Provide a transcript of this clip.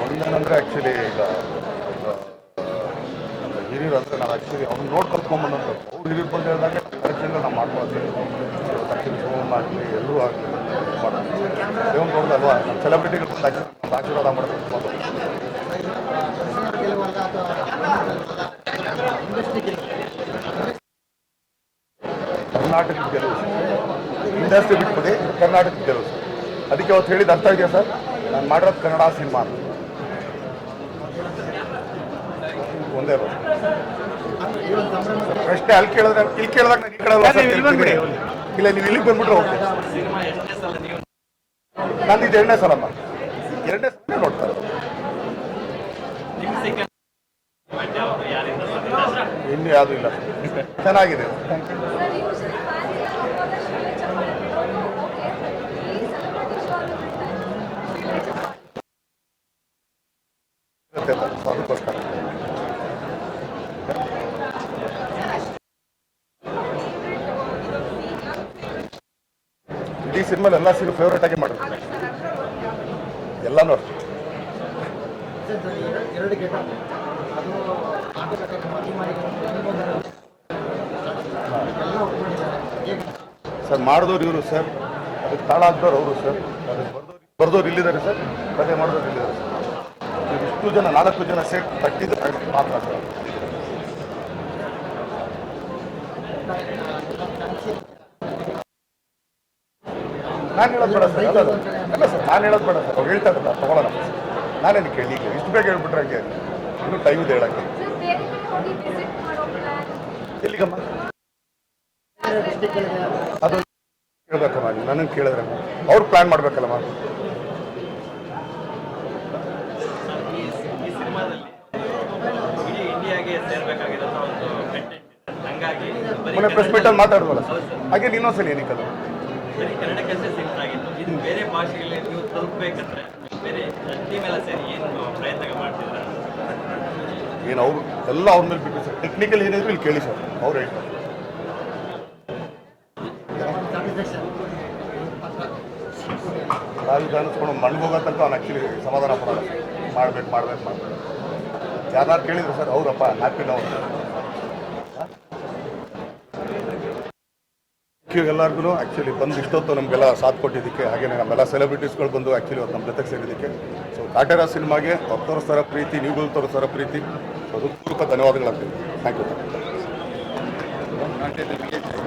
ಒಂದೇನಂದ್ರೆ actually ಈಗ ಹಿರಿಯರು ಅಂದರೆ ನಾವು ಆ್ಯಕ್ಚುಲಿ ಅವ್ನು ನೋಡಿ ಕಲ್ತ್ಕೊಂಬಂದಂತ ಅವ್ರು ಹಿರಿಯರು ಬಂದು ಹೇಳಿದಾಗ ಕಲೆಕ್ಷನ್ ನಾವು ಮಾಡ್ಕೊಳ್ತೀವಿ ಆ್ಯಕ್ಚುಲಿ ಆಗಲಿ ಎಲ್ಲರೂ ಆಗಲಿ ಮಾಡ್ತೀವಿ ದೇವನ್ ಸೆಲೆಬ್ರಿಟಿಗಳು ಆಶೀರ್ವಾದ ಮಾಡೋದು ತುಂಬ ದೊಡ್ಡದು. ಕರ್ನಾಟಕದ ಗೆಲುವು. ಇಂಡಸ್ಟ್ರಿ ಬಿಟ್ಬಿಡಿ ಕರ್ನಾಟಕದ ಗೆಲುವು ಅದಕ್ಕೆ ಅವತ್ತು ಹೇಳಿದ ಅರ್ಥ ಇದೆಯಾ ಸರ್? ನಾನು ಮಾಡಿರೋದು ಕನ್ನಡ ಸಿನಿಮಾ ಒಂದೇ ಪ್ರಶ್ನೆ ಅಲ್ಲಿ ಕೇಳಿದ್ರೆ ಇಲ್ಲಿ ಕೇಳಿದಾಗ ನಾನು ಅಲ್ವಾ ಇಲ್ಲ ನೀವು ಇಲ್ಲಿಗೆ ಬಂದ್ಬಿಟ್ರೆ ನೀವು ನಂದು ಇದು ಎರಡನೇ ಸಲಮ್ಮ. ಎರಡನೇ ಸಲ ನೋಡ್ತಾ ಇರೋದು? ಇನ್ನೂ ಯಾವುದೂ ಇಲ್ಲ. ಚೆನ್ನಾಗಿದೆ. ಸರ್, ಸೊ ಅದಕ್ಕೋಸ್ಕರ ಇಡೀ ಸಿನಿಮಾ ಎಲ್ಲ ಸೀನು ಫೇವ್ರೇಟ್ ಆಗಿ ಮಾಡಿರ್ತೀನಿ ಎಲ್ಲನೂ ಅಷ್ಟೇ ಸರ್ ಮಾಡಿದವ್ರು ಇವರು ಸರ್. ಅದಕ್ಕೆ ತಾಳ ಹಾಕ್ದವ್ರು ಅವರು ಸರ್. ಅದಕ್ಕೆ ಬರ್ದವ್ರು ಬರ್ದವ್ರು ಇಲ್ಲಿದ್ದಾರೆ ಸರ್. ಕತೆ ಮಾಡಿದವ್ರು ಇಲ್ಲಿದ್ದಾರೆ ಸರ್. ಇಷ್ಟು ಜನ ನಾಲ್ಕು ಜನ ಸೇರ್ ತಟ್ಟಿದ್ದು ಮಾತ್ರ ಸರ್ ನಾನು ಹೇಳೋದು ಬೇಡ ಸರ್ ಅಲ್ಲ ಸರ್ ನಾನು ಹೇಳೋದು ಬೇಡ ಸರ್ ಅವ್ರು ಹೇಳ್ತಾ ಇರಲ್ಲ ತಗೊಳ್ಳೋಣ ನಾನೇನು ಕೇಳಿ ಈಗ ಇಷ್ಟು ಬೇಗ ಹೇಳ್ಬಿಟ್ರೆ ಹಂಗೆ ಇನ್ನೂ ಟೈಮ್ ಇದೆ ಹೇಳಕ್ಕೆ. ಎಲ್ಲಿಗಮ್ಮ? ಅದು ಕೇಳಬೇಕಮ್ಮ ನನಗೆ ಕೇಳಿದ್ರೆ ಅವ್ರು ಪ್ಲ್ಯಾನ್ ಮಾಡ್ಬೇಕಲ್ಲಮ್ಮ. ಮೊನ್ನೆ ಪ್ರೆಸ್ ಮೀಟ್ ಮೀಟಲ್ಲಿ ಸರ್. ಹಾಗೆ ಇನ್ನೊಂದ್ಸಲಿ ಏನಕ್ಕೆ ಅದು ಬರೀ ಭಾಷೆಗಳಲ್ಲಿ ನೀವು ತಲುಪಬೇಕಂದ್ರೆ ಬೇರೆ ಸೇರಿ ಏನು ಪ್ರಯತ್ನ ಮಾಡ್ತಿದ್ರ ಏನು ಅವರು ಎಲ್ಲ ಅವ್ರ ಮೇಲೆ ಬಿಟ್ಟು ಸರ್ ಟೆಕ್ನಿಕಲ್ ಏನಿದ್ರು ಇಲ್ಲಿ ಕೇಳಿ ಸರ್ ಅವ್ರು ಹೇಳ್ತಾರೆ. ಅನಿಸ್ಕೊಂಡು ಮಣ್ಣಿಗೆ ಹೋಗೋ ತನಕ ಅವ್ನು ಆ್ಯಕ್ಚುಲಿ ಸಮಾಧಾನ ಪಡೋಲ್ಲ ಮಾಡ್ಬೇಕು ಮಾಡ್ಬೇಕು ಮಾಡ್ಬೇಕು. ಯಾರು ಕೇಳಿದ್ರು ಸರ್ ಅವರಪ್ಪ ಹ್ಯಾಪಿ ನಾವು ಎಲ್ಲರಿಗೂ ಆ್ಯಕ್ಚುಲಿ ಬಂದು ಇಷ್ಟೊತ್ತು ನಮಗೆಲ್ಲ ಸಾಥ್ ಕೊಟ್ಟಿದ್ದಕ್ಕೆ ಹಾಗೆಯೇ ನಮ್ಮೆಲ್ಲ ಸೆಲೆಬ್ರಿಟೀಸ್ಗಳು ಬಂದು ಆ್ಯಕ್ಚುಲಿ ಅವ್ರು ನಮ್ಮ ಜೊತೆಗೆ ಸೇರಿದ್ದಕ್ಕೆ. ಸೊ ಕಾಟೇರ ಸಿನಿಮಾಗೆ ಅವ್ರು ತೋರಿಸ್ತಾರ ಪ್ರೀತಿ ನೀವುಗಳು ತೋರಿಸ್ತಾರ ಪ್ರೀತಿ. ಅದು ಹೃತ್ಪೂರ್ವಕ ಧನ್ಯವಾದಗಳಾಗ್ತೀವಿ ಥ್ಯಾಂಕ್ ಯು